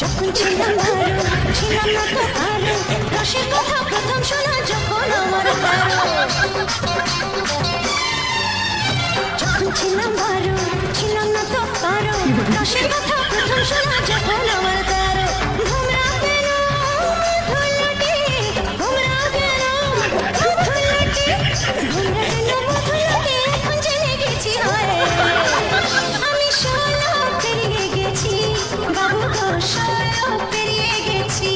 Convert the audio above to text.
যখন ছিলাম ভালো ছিলাম না তো ভালো রসের কথা, প্রথম শোনা যখন আমার ভালো যখন ছিলাম ভালো ছিলাম না তো ভালো রসের কথা, প্রথম শোনা পেরিয়ে গেছি।